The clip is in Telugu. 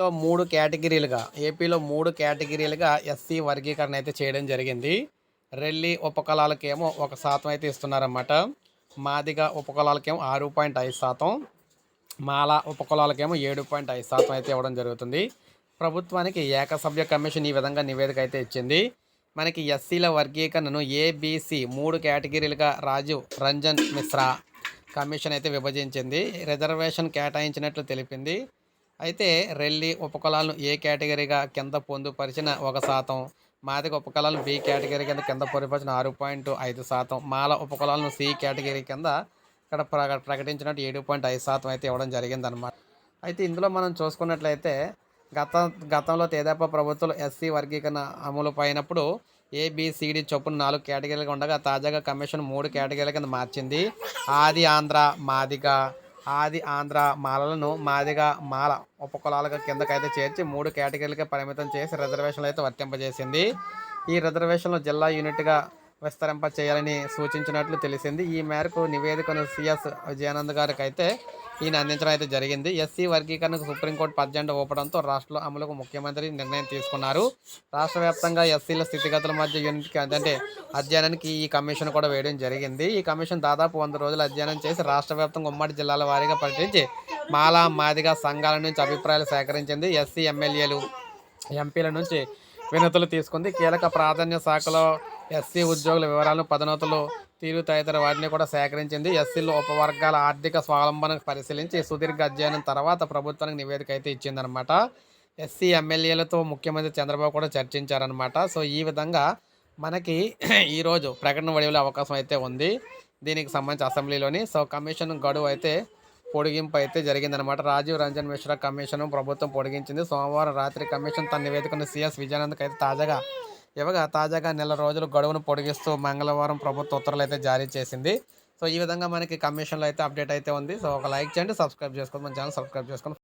లో మూడు కేటగిరీలుగా ఏపీలో మూడు కేటగిరీలుగా ఎస్సీ వర్గీకరణ అయితే చేయడం జరిగింది. రెల్లి ఉపకులాలకేమో ఒక శాతం అయితే ఇస్తున్నారన్నమాట. మాదిగ ఉపకులాలకేమో ఆరు పాయింట్ ఐదు శాతం. మాల ఉపకులాలకేమో ఏడు పాయింట్ ఐదు శాతం అయితే ఇవ్వడం జరుగుతుంది. ప్రభుత్వానికి ఏకసభ్య కమిషన్ ఈ విధంగా నివేదిక అయితే ఇచ్చింది. మనకి ఎస్సీల వర్గీకరణను ఏబీసీ మూడు కేటగిరీలుగా రాజు రంజన్ మిశ్రా కమిషన్ అయితే విభజించింది. రిజర్వేషన్ కేటాయించినట్లు తెలిపింది. అయితే రెల్లి ఉపకులాలను ఏ కేటగిరీగా కింద పొందుపరిచిన ఒక శాతం? మాదిగ ఉపకులాలను బి కేటగిరీ కింద కింద పొందుపరిచిన ఆరు పాయింట్ ఐదు శాతం. మాల ఉపకులాలను సి కేటగిరీ కింద ఇక్కడ ప్ర ప్రకటించినట్టు ఏడు పాయింట్ ఐదు శాతం అయితే ఇవ్వడం జరిగిందనమాట అయితే ఇందులో మనం చూసుకున్నట్లయితే గత గతంలో తేదాప ప్రభుత్వం ఎస్సీ వర్గీకరణ అమలు పైనప్పుడు ఏబిసిడి చొప్పున నాలుగు కేటగిరీలుగా ఉండగా తాజాగా కమిషన్ మూడు కేటగిరీల కింద మార్చింది. ఆది ఆంధ్ర మాదిగ ఆది ఆంధ్ర మాలలను మాదిగా మాల ఉపకులాలుగా కిందకైతే చేర్చి మూడు కేటగిరీలకే పరిమితం చేసి రిజర్వేషన్లు అయితే వర్తింపజేసింది. ఈ రిజర్వేషన్లు జిల్లా యూనిట్గా విస్తరింప చేయాలని సూచించినట్లు తెలిసింది. ఈ మేరకు నివేదికను సిఎస్ విజయానంద్ గారికి అయితే ఈయన అందించడం అయితే జరిగింది. ఎస్సీ వర్గీకరణకు సుప్రీంకోర్టు పద్దెండు ఊపడంతో రాష్ట్రంలో అమలుకు ముఖ్యమంత్రి నిర్ణయం తీసుకున్నారు. రాష్ట్ర వ్యాప్తంగా ఎస్సీల స్థితిగతుల మధ్య యూనిట్కి అంటే అధ్యయనానికి ఈ కమిషన్ కూడా వేయడం జరిగింది. ఈ కమిషన్ దాదాపు వంద రోజులు అధ్యయనం చేసి రాష్ట్ర వ్యాప్తంగా ఉమ్మడి జిల్లాల వారీగా పర్యటించి మాలా మాదిగా సంఘాల నుంచి అభిప్రాయాలు సేకరించింది. ఎస్సీ ఎమ్మెల్యేలు ఎంపీల నుంచి వినతులు తీసుకుంది. కీలక ప్రాధాన్య శాఖలో ఎస్సీ ఉద్యోగుల వివరాలను పదనోతులు తీరు తదితర వాటిని కూడా సేకరించింది. ఎస్సీలు ఉపవర్గాల ఆర్థిక స్వావలంబనకు పరిశీలించి సుదీర్ఘ అధ్యయనం తర్వాత ప్రభుత్వానికి నివేదిక అయితే ఇచ్చిందనమాట ఎస్సీ ఎమ్మెల్యేలతో ముఖ్యమంత్రి చంద్రబాబు కూడా చర్చించారనమాట సో ఈ విధంగా మనకి ఈరోజు ప్రకటన వడివలే అవకాశం అయితే ఉంది. దీనికి సంబంధించి అసెంబ్లీలోని సో కమిషన్ గడువు అయితే పొడిగింపు అయితే జరిగిందనమాట రాజీవ్ రంజన్ మిశ్రా కమిషన్ ప్రభుత్వం పొడిగించింది. సోమవారం రాత్రి కమిషన్ తన నివేదికను సిఎస్ విజయానంద్కి అయితే తాజాగా ఇవ్వగా తాజాగా నెల రోజులు గడువును పొడిగిస్తూ మంగళవారం ప్రభుత్వ ఉత్తర్వులు అయితే జారీ చేసింది. సో ఈ విధంగా మనకి కమిషన్లో అయితే అప్డేట్ అయితే ఉంది. సో ఒక లైక్ చేయండి సబ్స్క్రైబ్ చేసుకోండి మన ఛానల్ సబ్స్క్రైబ్ చేసుకోండి.